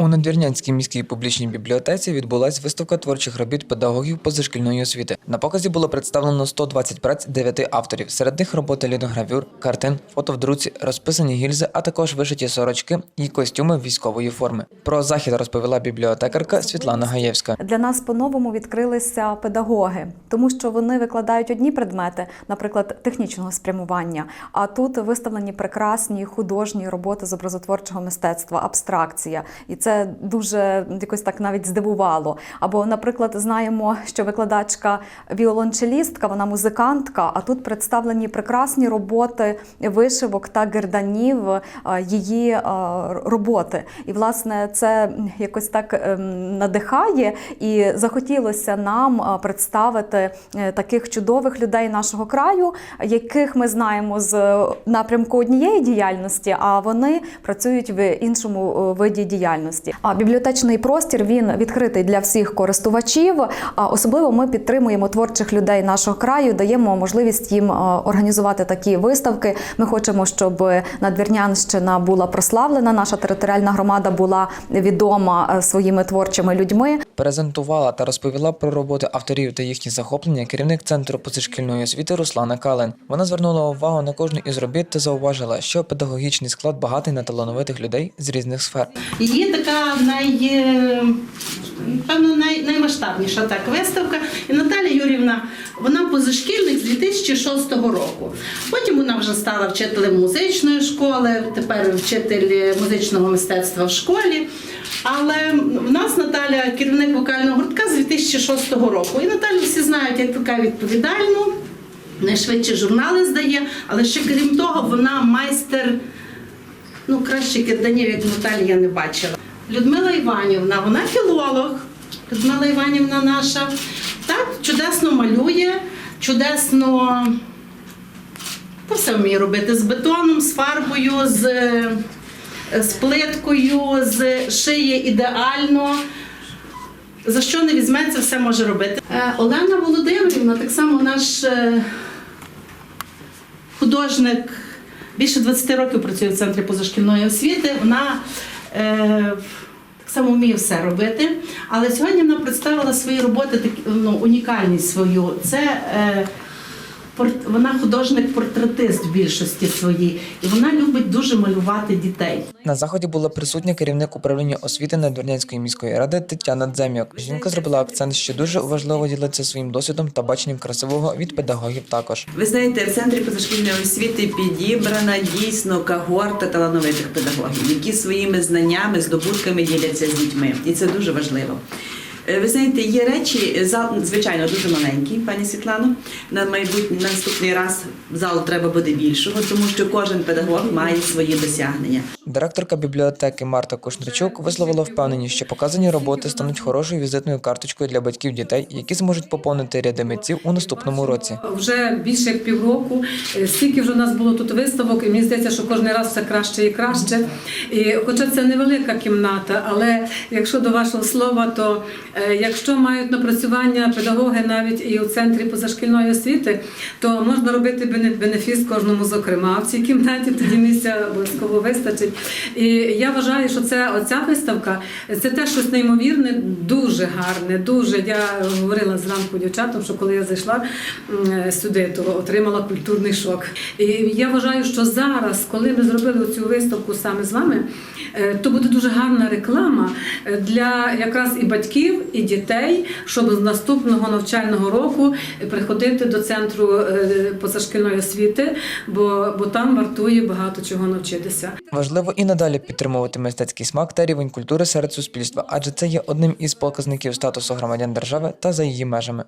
У Надвірнянській міській публічній бібліотеці відбулась виставка творчих робіт педагогів позашкільної освіти. На показі було представлено 120 праць 9 авторів. Серед них роботи ліногравюр, картин, фото в друці, розписані гільзи, а також вишиті сорочки і костюми військової форми. Про захід розповіла бібліотекарка Світлана Гаєвська. Для нас по-новому відкрилися педагоги, тому що вони викладають одні предмети, наприклад, технічного спрямування. А тут виставлені прекрасні художні роботи з образотворчого мистецтва, абстракція, і це дуже якось так навіть здивувало. Або, наприклад, знаємо, що викладачка віолончелістка, вона музикантка. А тут представлені прекрасні роботи вишивок та герданів е, її е, роботи. І власне це якось так ем, надихає, і захотілося нам е, представити таких чудових людей нашого краю, яких ми знаємо з напрямку однієї діяльності, а вони працюють в іншому виді діяльності. А бібліотечний простір він відкритий для всіх користувачів. А особливо ми підтримуємо творчих людей нашого краю, даємо можливість їм е, організувати такі виставки. Ми хочемо, щоб Надвірнянщина була прославлена, наша територіальна громада була відома е, своїми творчими людьми. Презентувала та розповіла про роботи авторів та їхні захоплення керівник центру позашкільної освіти Руслана Кален. Вона звернула увагу на кожну із робіт та зауважила, що педагогічний склад багатий на талановитих людей з різних сфер. Її така най, певно, най, наймасштабніша так виставка. І Наталя Юрівна, вона позашкільник з 2006 року. Потім вона вже стала вчителем музичної школи, тепер вчитель музичного мистецтва в школі. Але в нас Наталя керівник вокального гуртка з 2006 року. І Наталю всі знають як така відповідальну, найшвидше журнали здає, але ще крім того, вона майстер Ну, краще кирданів, як Наталі, я не бачила. Людмила Іванівна, вона філолог. Людмила Іванівна наша. Так, чудесно малює, чудесно та все вміє робити з бетоном, з фарбою, з, з плиткою, з шиє ідеально. За що не візьметься, все може робити. Е, Олена Володимирівна, так само наш е, художник більше 20 років працює в центрі позашкільної освіти. Вона так само вмів все робити. Але сьогодні вона представила свої роботи, ну, унікальність свою. Це е, вона художник-портретист в більшості своїй, і вона любить дуже малювати дітей. На заході була присутня керівник управління освіти Надвірнянської міської ради Тетяна Дзем'як. Жінка зробила акцент, що дуже важливо ділитися своїм досвідом та баченням красивого від педагогів також. Ви знаєте, в центрі позашкільної освіти підібрана дійсно когорта талановитих педагогів, які своїми знаннями, здобутками діляться з дітьми, і це дуже важливо. Е, Ви знаєте, є речі, зал, звичайно, дуже маленький, пані Світлано. На майбутній на наступний раз зал треба буде більшого, тому що кожен педагог має свої досягнення. Директорка бібліотеки Марта Кушничук висловила впевненість, що показані роботи стануть хорошою візитною карточкою для батьків дітей, які зможуть поповнити ряди митців у наступному році. Вже більше як півроку. Е, Стільки вже у нас було тут виставок, і мені здається, що кожен раз все краще і краще. І, хоча це невелика кімната, але якщо до вашого слова, то е, якщо мають напрацювання педагоги навіть і у центрі позашкільної освіти, то можна робити бенефіс кожному зокрема. В цій кімнаті тоді місця обов'язково вистачить. І я вважаю, що це оця виставка це те щось неймовірне, дуже гарне, дуже. Я говорила зранку дівчатам, що коли я зайшла сюди, то отримала культурний шок. І я вважаю, що зараз, коли ми зробили цю виставку саме з вами, е, то буде дуже гарна реклама е, для якраз і батьків, і дітей, щоб з наступного навчального року приходити до центру е, позашкільної освіти, бо, бо там вартує багато чого навчитися. Важливо і надалі підтримувати мистецький смак та рівень культури серед суспільства, адже це є одним із показників статусу громадян держави та за її межами.